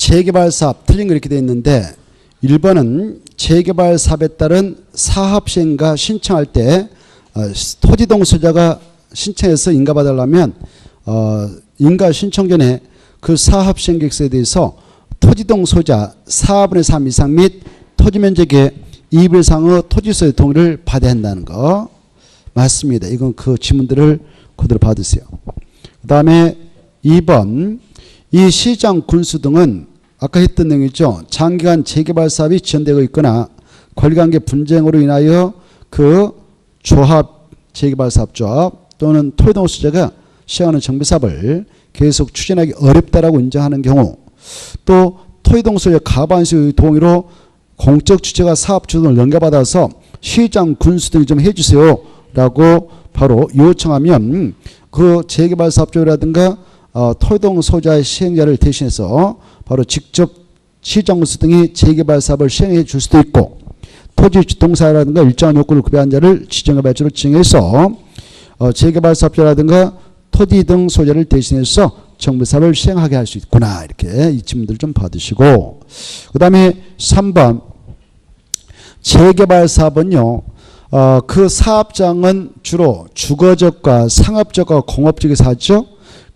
재개발 사업 틀린 거 이렇게 돼 있는데 1번은 재개발 사업에 따른 사업 시행과 신청할 때 어, 토지동 소자가 신청해서 인가받으려면 어, 인가 신청 전에 그 사업 시행 계획서에 대해서 토지 동 소자 4분의 3 이상 및 토지 면적의 2분의 이상의 토지소의 동의를 받아야 한다는 거 맞습니다. 이건 그 지문들을 그대로 받으세요. 그 다음에 2번 이 시장 군수 등은 아까 했던 내용이죠. 장기간 재개발 사업이 지연되고 있거나 권리관계 분쟁으로 인하여 그 조합 재개발 사업 조합 또는 토지동 수자가 시행하는 정비 사업을 계속 추진하기 어렵다라고 인정하는 경우 또 토지동 수의 가반수의 동의로 공적 주체가 사업 주도를 넘겨받아서 시장 군수 등이 좀 해주세요라고 바로 요청하면 그 재개발 사업자라든가 어, 토동 소자의 시행자를 대신해서 바로 직접 시정수 등이 재개발 사업을 시행해 줄 수도 있고 토지 동사라든가 일정한 요건을 구비한 자를 지정의 발주로 지정해서 어, 재개발 사업자라든가 토지 등 소재를 대신해서 정부 사업을 시행하게 할 수 있구나 이렇게 이 질문들 좀 받으시고 그 다음에 3번 재개발 사업은요 어, 그 사업장은 주로 주거적과 상업적과 공업적에서 하죠.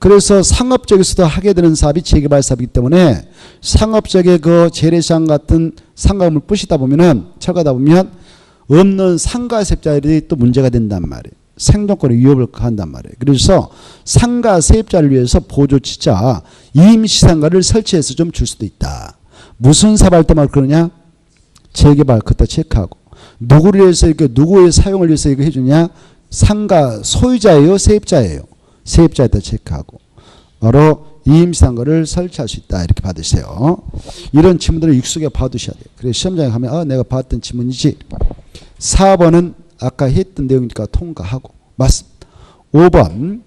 그래서 상업적에서도 하게 되는 사업이 재개발 사업이기 때문에 상업적의 그 재래시장 같은 상가물 부시다 보면은 철가다 보면 없는 상가 세입자들이 또 문제가 된단 말이에요. 생존권의 위협을 한단 말이에요. 그래서 상가 세입자를 위해서 보조치자 임시상가를 설치해서 좀 줄 수도 있다. 무슨 사업할 때만 그러냐? 재개발 그때 체크하고 누구를 위해서 이렇게 누구의 사용을 위해서 이거 해주냐? 상가 소유자예요, 세입자예요. 세입자에다 체크하고 바로 임상거를 설치할 수 있다 이렇게 받으세요. 이런 질문들을 익숙하게 받으셔야 돼요. 그래서 시험장에 가면 아 내가 봤던 질문이지. 4번은 아까 했던 내용이니까 통과하고 맞습니다. 5번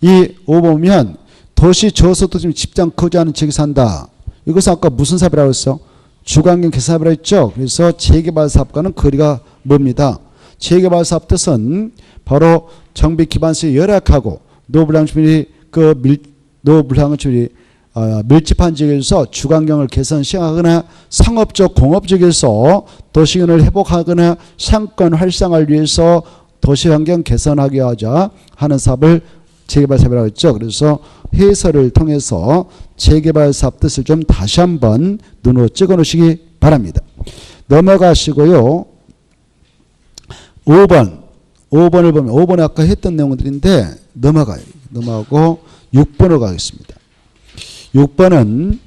이 5번이면 도시 저소득 집장 거주하는 지역에 산다. 이것은 아까 무슨 사업이라고 했어? 주관경 개사업이라고 했죠. 그래서 재개발 사업과는 거리가 멉니다. 재개발 사업 뜻은 바로 정비 기반시에 열악하고 노블랑 주민이 그 밀, 노블랑 주민이 어, 밀집한 지역에서 주관경을 개선 시행하거나 상업적 공업적에서 도시균을 회복하거나 상권 활성화를 위해서 도시 환경 개선하게 하자 하는 사업을 재개발 사업이라고 했죠. 그래서 해설을 통해서 재개발 사업 뜻을 좀 다시 한번 눈으로 찍어 놓으시기 바랍니다. 넘어가시고요. 5번. 5번을 보면 5번에 아까 했던 내용들인데 넘어가요. 넘어가고 6번으로 가겠습니다. 6번은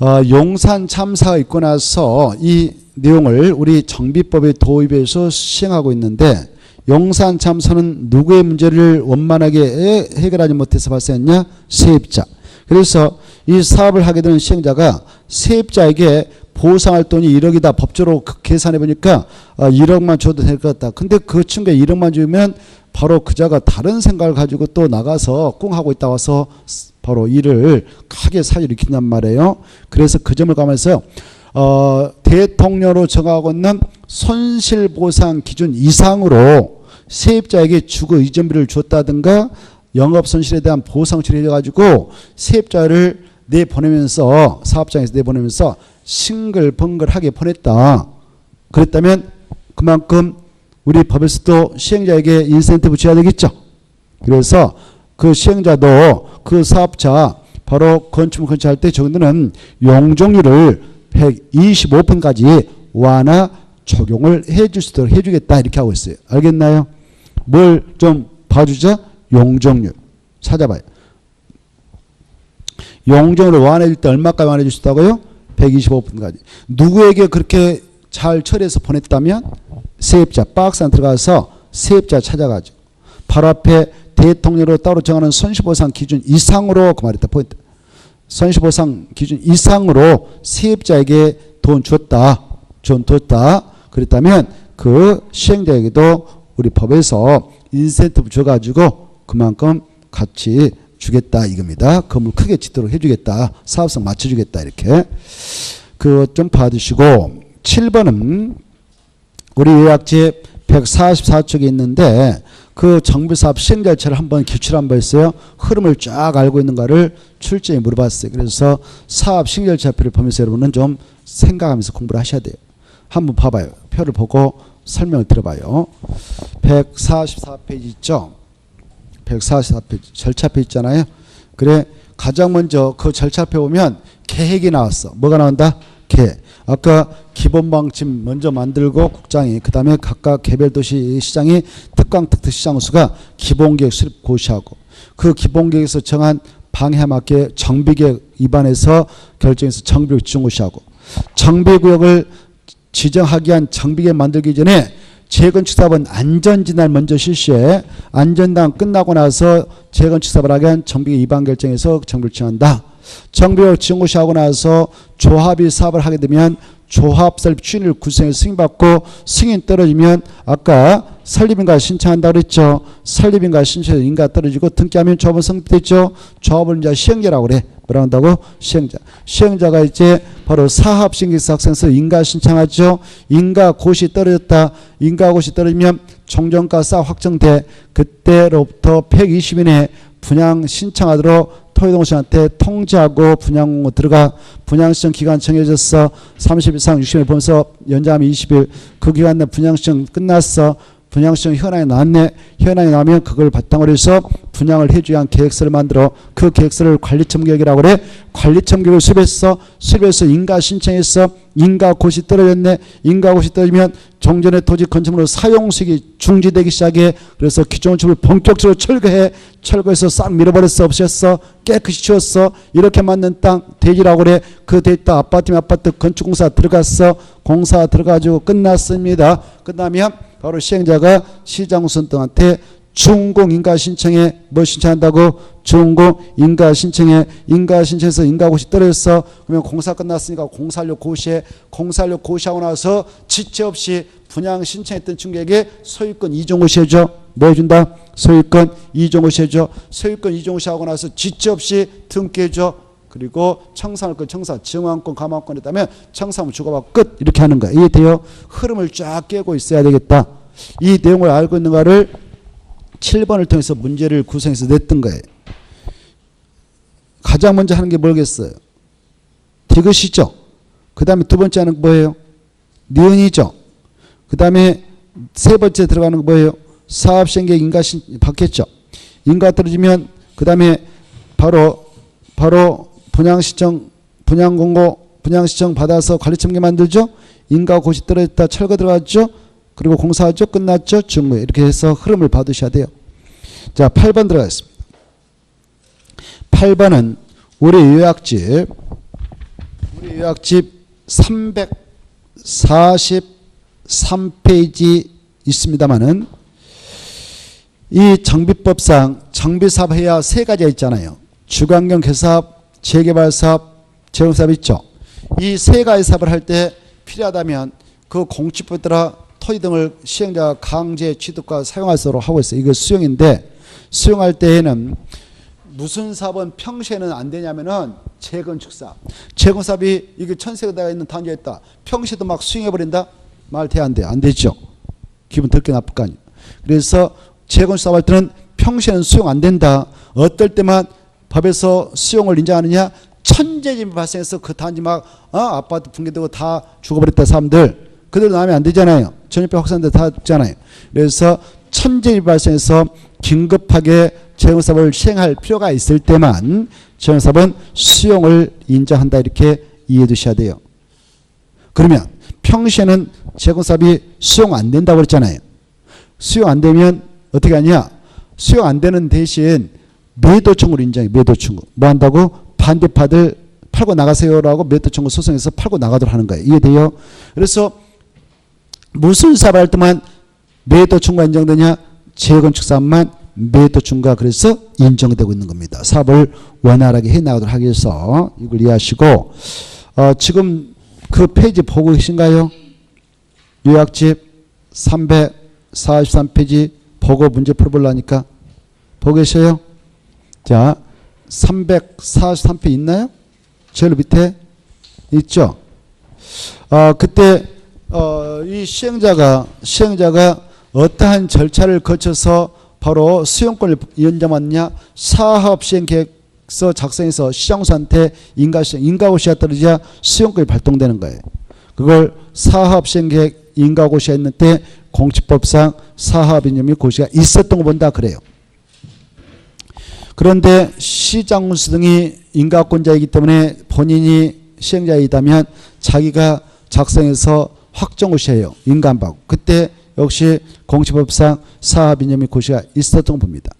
어, 용산 참사가 있고 나서 이 내용을 우리 정비법에 도입해서 시행하고 있는데 용산 참사는 누구의 문제를 원만하게 해결하지 못해서 발생했냐? 세입자. 그래서 이 사업을 하게 되는 시행자가 세입자에게 보상할 돈이 1억이다. 법적으로 그 계산해 보니까 1억만 줘도 될 것 같다. 근데 그 친구가 1억만 주면 바로 그자가 다른 생각을 가지고 또 나가서 꿍 하고 있다 와서 바로 일을 크게 사유 일으킨단 말이에요. 그래서 그 점을 감안해서 어, 대통령으로 정하고 있는 손실보상 기준 이상으로 세입자에게 주거 이전비를 줬다든가 영업 손실에 대한 보상 처리해 가지고 세입자를 내 보내면서 사업장에서 내 보내면서 싱글벙글하게 보냈다. 그랬다면 그만큼 우리 법에서도 시행자에게 인센티브 줘야 되겠죠. 그래서 그 시행자도 그 사업자 바로 건축물 건축할 때 정도는 용적률을 125%까지 완화 적용을 해줄 수 있도록 해주겠다 이렇게 하고 있어요. 알겠나요? 뭘 좀 봐주죠? 용적률 찾아봐요. 용적률을 완화해줄 때 얼마까지 완화해 있다고요? 125%까지. 누구에게 그렇게 잘 처리해서 보냈다면 세입자 박스 안 들어가서 세입자 찾아가죠. 바로 앞에 대통령으로 따로 정하는 손실보상 기준 이상으로 그 말이다 포인트. 손실보상 기준 이상으로 세입자에게 돈 줬다. 돈 줬다. 그랬다면 그 시행자에게도 우리 법에서 인센티브 줘가지고 그만큼 같이 주겠다 이겁니다. 건물 크게 짓도록 해주겠다. 사업성 맞춰주겠다 이렇게. 그거 좀 받으시고 7번은 우리 요약지 144쪽에 있는데 그 정비 사업 시행 절차를 한번 기출 한번 했어요. 흐름을 쫙 알고 있는가를 출제에 물어봤어요. 그래서 사업 시행 절차표를 보면서 여러분은 좀 생각하면서 공부를 하셔야 돼요. 한번 봐봐요. 표를 보고 설명을 들어봐요. 144페이지 있죠? 144페이지 절차표 있잖아요. 그래 가장 먼저 그 절차표 보면 계획이 나왔어. 뭐가 나온다? 계획. 아까 기본 방침 먼저 만들고 국장이 그다음에 각각 개별 도시 시장이 특강 특특 시장 수가 기본 계획 수립 고시하고 그 기본 계획에서 정한 방해 맞게 정비 계획 위반해서 결정해서 정비 계획 지정 고시하고 정비 구역을 지정하기 위한 정비 계획 만들기 전에 재건축 사업은 안전진단 먼저 실시해 안전단 끝나고 나서 재건축 사업을 하기 위한 정비 위반 결정해서 정비를 지정한다. 정비를 지정고시하고 나서 조합이 사업을 하게 되면 조합 설립 추진을 구성해 승인받고 승인 떨어지면 아까 설립인가 신청한다 그랬죠. 설립인가 신청해서 인가 떨어지고 등기하면 조합은 성립됐죠. 조합을 이제 시행자라고 그래. 뭐라 한다고? 시행자. 시행자가 이제 바로 사업 신기사 학생서 인가 신청하죠. 인가 고시 떨어졌다. 인가 고시 떨어지면 종전가 사 확정돼. 그때로부터 120일 내에 분양 신청하도록 토요동시한테 통지하고 분양 들어가 분양 신청 기간 정해졌어 30일 이상 60일 보면서 연장하면 20일 그 기간 내 분양 신청 끝났어 분양 신청 현황이 나왔네 현황이 나오면 그걸 바탕으로 해서 분양을 해주기 위한 계획서를 만들어 그 계획서를 관리청 계획이라고 그래? 관리청 계획을 수립했어 수립해서 인가 신청했어 인가 고시 떨어졌네. 인가 고시 떨어지면 종전의 토지 건축물로 사용수익이 중지되기 시작해. 그래서 기존 건축물 본격적으로 철거해 철거해서 싹 밀어버렸어 없앴어 깨끗이 치웠어. 이렇게 만든 땅 대지라고 그래? 그 대지 아파트면 아파트 건축공사 들어갔어. 공사 들어가지고 끝났습니다. 끝나면 바로 시행자가 시장 우선 등한테 준공 인가 신청에 뭐 신청한다고? 준공 인가 신청에 인가 신청해서 인가 고시 떨어졌어. 그러면 공사 끝났으니까 공사료 고시해. 공사료 고시하고 나서 지체 없이 분양 신청했던 중개에게 소유권 이종고시 해줘. 뭐 해준다? 소유권 이종고시 해줘. 소유권 이종고시 하고 나서 지체 없이 등기해줘. 그리고 청산권 청산 증환권 감환권 했다면 청산을 주고받고 끝. 이렇게 하는 거야. 이해돼요? 흐름을 쫙 깨고 있어야 되겠다. 이 내용을 알고 있는가를 7번을 통해서 문제를 구성해서 냈던 거예요. 가장 먼저 하는 게 뭐겠어요? 디귿이죠. 그 다음에 두 번째 하는 거 뭐예요? 니은이죠. 그 다음에 세 번째 들어가는 거 뭐예요? 사업시행계 인가신 받겠죠. 인가 떨어지면 그 다음에 바로 바로 분양시청 분양공고 분양시청 받아서 관리청계 만들죠. 인가 고시 떨어졌다 철거 들어갔죠. 그리고 공사하죠. 끝났죠. 증무 이렇게 해서 흐름을 받으셔야 돼요. 자 8번 들어가겠습니다. 8번은 우리 요약집 우리 요약집 343페이지 있습니다만은 이 정비법상 정비사업 해야 세 가지가 있잖아요. 주관경 개사업, 재개발사업, 재건사업 있죠. 이 세 가지 사업을 할 때 필요하다면 그 공치법에 따라 토지 등을 시행자가 강제 취득과 사용할 수 있도록 하고 있어요. 이거 수용인데 수용할 때에는 무슨 사업은 평시에는 안 되냐면은 재건축사업. 재건사업이 이게 천세대가 있는 단지에 있다. 평시에도 막 수용해버린다? 말 돼, 안 돼? 안 되죠. 기분 더럽게 나쁠 거 아니에요. 그래서 재건축사업 할 때는 평시에는 수용 안 된다. 어떨 때만 법에서 수용을 인정하느냐? 천재짐이 발생해서 그 단지 막, 어? 아파트 붕괴되고 다 죽어버렸다, 사람들. 그대로 나오면 안 되잖아요. 전염병 확산돼 다 죽잖아요. 그래서 천재짐이 발생해서 긴급하게 재건사업을 시행할 필요가 있을 때만 재건사업은 수용을 인정한다 이렇게 이해해 두셔야 돼요. 그러면 평시에는 재건사업이 수용 안 된다고 그랬잖아요. 수용 안 되면 어떻게 하냐? 수용 안 되는 대신 매도 청구를 인정해. 매도 청구. 뭐 한다고? 반대파들 팔고 나가세요라고 매도 청구 소송해서 팔고 나가도록 하는 거예요. 이해돼요? 그래서 무슨 사업을 할 때만 매도 청구가 인정되냐? 재건축 사업만 매도 청구가 그래서 인정되고 있는 겁니다. 사업을 원활하게 해 나가도록 하기 위해서 이걸 이해하시고 어, 지금 그 페이지 보고 계신가요? 요약집 343페이지 보고 문제 풀어보려니까 보고 계셔요? 자 343페이지 있나요? 제일 밑에 있죠? 어, 그때 어, 이 시행자가 시행자가 어떠한 절차를 거쳐서 바로 수용권을 인정받느냐 사업 시행 계획서 작성해서 시장수한테 인가 시행 인가고시가 떨어져야 수용권이 발동되는 거예요. 그걸 사업 시행 계획 인가고시가 있는 때 공치법상 사업 이념이 고시가 있었던 거 본다 그래요. 그런데 시장수 등이 인가권자이기 때문에 본인이 시행자이다면 자기가 작성해서 확정고시해요. 인간받고. 그때 역시 공시법상 사업이념이 고시가 있었던 거 봅니다.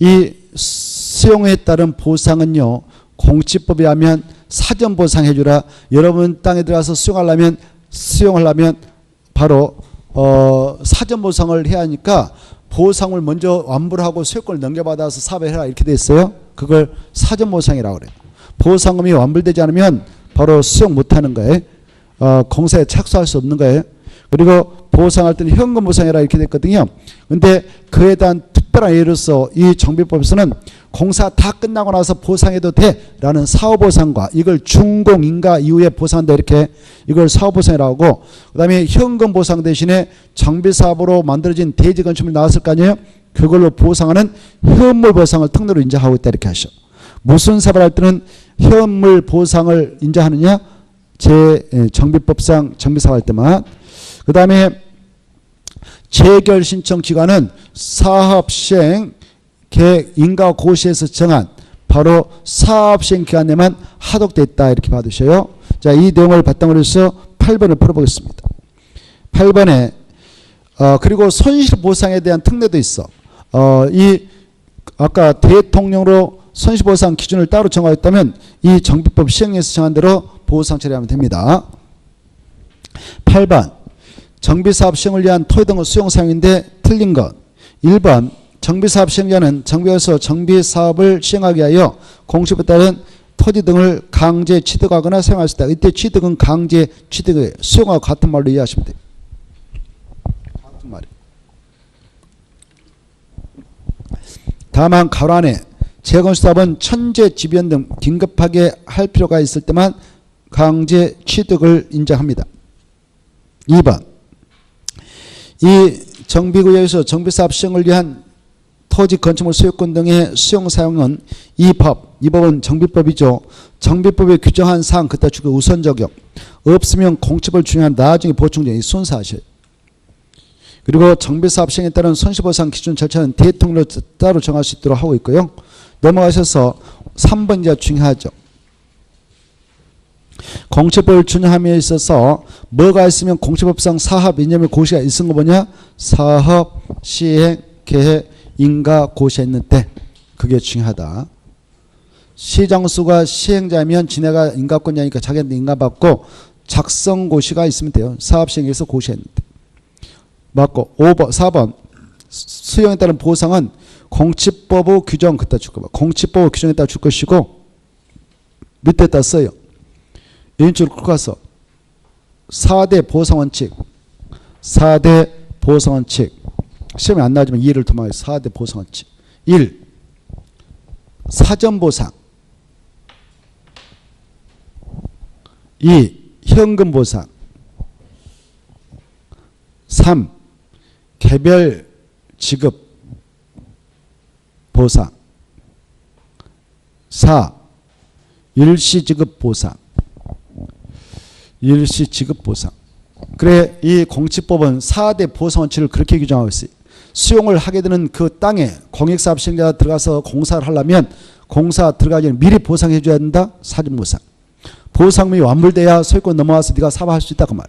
이 수용에 따른 보상은요. 공치법에 하면 사전 보상해주라. 여러분 땅에 들어가서 수용하려면 수용하려면 바로 어, 사전 보상을 해야 하니까 보상을 먼저 완부를 하고 수용권을 넘겨받아서 사업을 해라 이렇게 돼 있어요. 그걸 사전 보상이라고 그래요. 보상금이 완불되지 않으면 바로 수용 못하는 거예요. 어, 공사에 착수할 수 없는 거예요. 그리고 보상할 때는 현금 보상이라 이렇게 됐거든요. 근데 그에 대한 특별한 예로서 이 정비법에서는 공사 다 끝나고 나서 보상해도 돼라는 사후 보상과 이걸 준공인가 이후에 보상한다 이렇게 이걸 사후 보상이라고 하고 그다음에 현금 보상 대신에 정비 사업으로 만들어진 대지 건축물이 나왔을 거 아니에요. 그걸로 보상하는 현물 보상을 특례로 인정하고 있다 이렇게 하셔. 무슨 사업을 할 때는 현물 보상을 인정하느냐? 제 정비법상 정비사업 할 때만 그 다음에 재결 신청 기관은 사업 시행 계획 인가 고시에서 정한 바로 사업 시행 기간 내만 있다 이렇게 받으셔요. 자, 이 내용을 바탕으로 해서 8번을 풀어보겠습니다. 8번에 어, 그리고 손실 보상에 대한 특례도 있어. 어, 이 아까 대통령으로 손실 보상 기준을 따로 정하였다면 이 정비법 시행에서 정한 대로 보상 처리하면 됩니다. 8번 정비사업 시행을 위한 토지 등의 수용 사용인데 틀린 것 1번 정비사업 시행자는 정비에서 정비사업을 시행하기 위하여 공시에 따른 토지 등을 강제 취득하거나 사용할 수 있다. 이때 취득은 강제 취득이에요. 수용하고 같은 말로 이해하시면 돼요. 같은 말이 다만 가로 안에 재건수사업은 천재 지변 등 긴급하게 할 필요가 있을 때만 강제 취득을 인정합니다. 2번 이 정비구역에서 정비사업 시행을 위한 토지 건축물 소유권 등의 수용 사용은 이 법, 이 법은 정비법이죠. 정비법에 규정한 사항 그따 주고 우선 적용. 없으면 공첩을 중요한 나중에 보충적인 순서하셔요. 그리고 정비사업 시행에 따른 손실보상 기준 절차는 대통령으로 따로 정할 수 있도록 하고 있고요. 넘어가셔서 3번 이제 중요하죠. 공채법을 준용함에 있어서 뭐가 있으면 공채법상 사업 이념의 고시가 있은 거 뭐냐? 사업 시행 계획 인가 고시가 있는 때 그게 중요하다. 시장수가 시행자면 지네가 인가권자니까 자기한테 인가받고 작성 고시가 있으면 돼요. 사업 시행에서 고시했는데. 맞고 5번 4번 수용에 따른 보상은 공치법의 규정 그따 줄 거. 공치법 규정에 따라 줄 것이고 밑에다 써요. 끌고 가서 4대 보상원칙 4대 보상원칙 시험에 안 나지만 이해를 도망해 4대 보상원칙 1. 사전보상 2. 현금보상 3. 개별 지급 보상 4. 일시지급 보상 일시 지급 보상. 그래 이 공치법은 4대 보상 원칙을 그렇게 규정하고 있어요. 수용을 하게 되는 그 땅에 공익사업 시행자가 들어가서 공사를 하려면 공사 들어가기 전에 미리 보상해 줘야 된다. 사전 보상. 보상금이 완물돼야 소유권 넘어와서 네가 사업할 수 있다 그 말.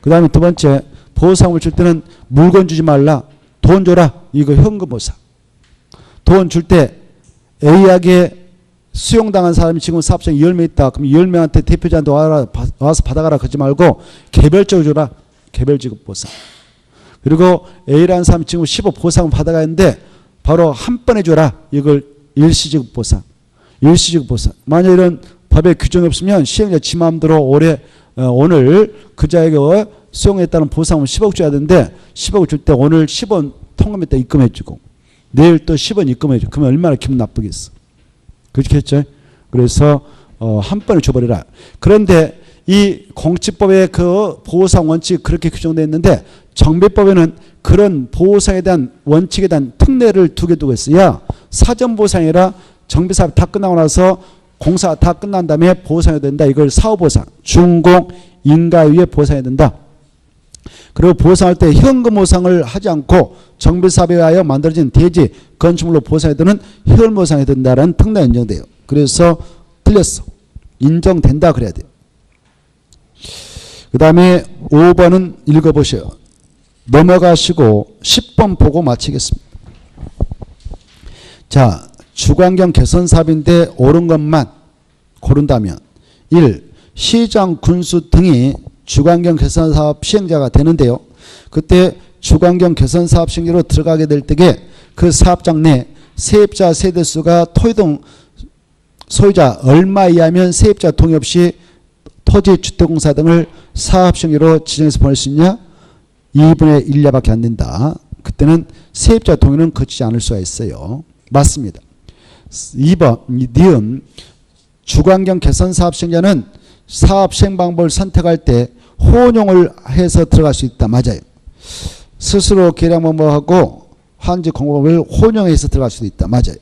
그 다음에 두 번째 보상을 줄 때는 물건 주지 말라. 돈 줘라. 이거 현금 보상. 돈 줄 때 A에게 수용당한 사람이 지금 사업장에 10명 있다. 그럼 10명한테 대표자한테 와라, 와서 받아가라 그러지 말고 개별적으로 줘라. 개별 지급 보상. 그리고 A라는 사람이 지금 15 보상을 받아가는데 바로 한 번에 줘라. 이걸 일시 지급 보상. 일시 지급 보상. 만약 이런 법에 규정이 없으면 시행자 지 마음대로 올해 어, 오늘 그자에게 수용했다는 보상을 10억 줘야 되는데 10억을 줄 때 오늘 10원 통금했다 입금해주고 내일 또 10원 입금해주고 그러면 얼마나 기분 나쁘겠어. 그렇게 했죠. 그래서 어, 한 번에 줘버려라. 그런데 이 공치법의 그 보상 원칙 그렇게 규정되어 있는데 정비법에는 그런 보상에 대한 원칙에 대한 특례를 두개 두고 있어야 사전 보상이라 정비 사업 다 끝나고 나서 공사 다 끝난 다음에 보상이 된다. 이걸 사후 보상, 준공 인가 위에 보상이 된다. 그리고 보상할 때 현금 보상을 하지 않고 정비 사업에 하여 만들어진 대지 건축물로 되는 현금 보상이 된다는 특례 인정돼요. 그래서 틀렸어. 인정된다 그래야 돼요. 그 다음에 5번은 읽어보세요. 넘어가시고 10번 보고 마치겠습니다. 자, 주관경 개선 사업인데 옳은 것만 고른다면 1. 시장 군수 등이 주관경 개선 사업 시행자가 되는데요. 그때 주관경 개선 사업 시행자로 들어가게 될 때에 그 사업장 내 세입자 세대수가 토이동 소유자 얼마 이하면 세입자 동의 없이 토지 주택공사 등을 사업 시행자로 지정해서 보낼 수 있냐? 2분의 1야밖에 안 된다. 그때는 세입자 동의는 거치지 않을 수가 있어요. 맞습니다. 2번 니은 주관경 개선 사업 시행자는 사업 시행 방법을 선택할 때 혼용을 해서 들어갈 수 있다. 맞아요. 스스로 계량 방법하고 환지 공법을 혼용해서 들어갈 수도 있다. 맞아요.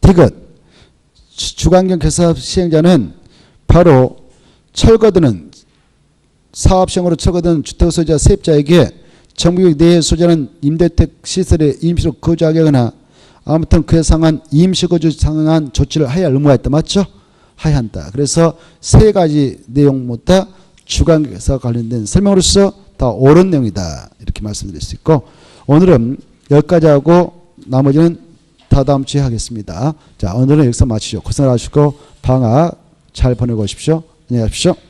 디귿 주- 주관경 개선 시행자는 바로 철거드는 사업 시행으로 철거든 주택 소유자 세입자에게 정부역 내에 소재는 임대택 시설에 임시로 거주하게 하거나 아무튼 그에 상한 임시거주 상한 조치를 하여야 할 의무가 있다. 맞죠? 하여야 한다. 그래서 세 가지 내용 모두 주관계사 관련된 설명으로서 다 옳은 내용이다. 이렇게 말씀드릴 수 있고 오늘은 여기까지 하고 나머지는 다 다음 주에 하겠습니다. 자 오늘은 여기서 마치죠. 고생하시고 방학 잘 보내고 오십시오. 안녕히 가십시오.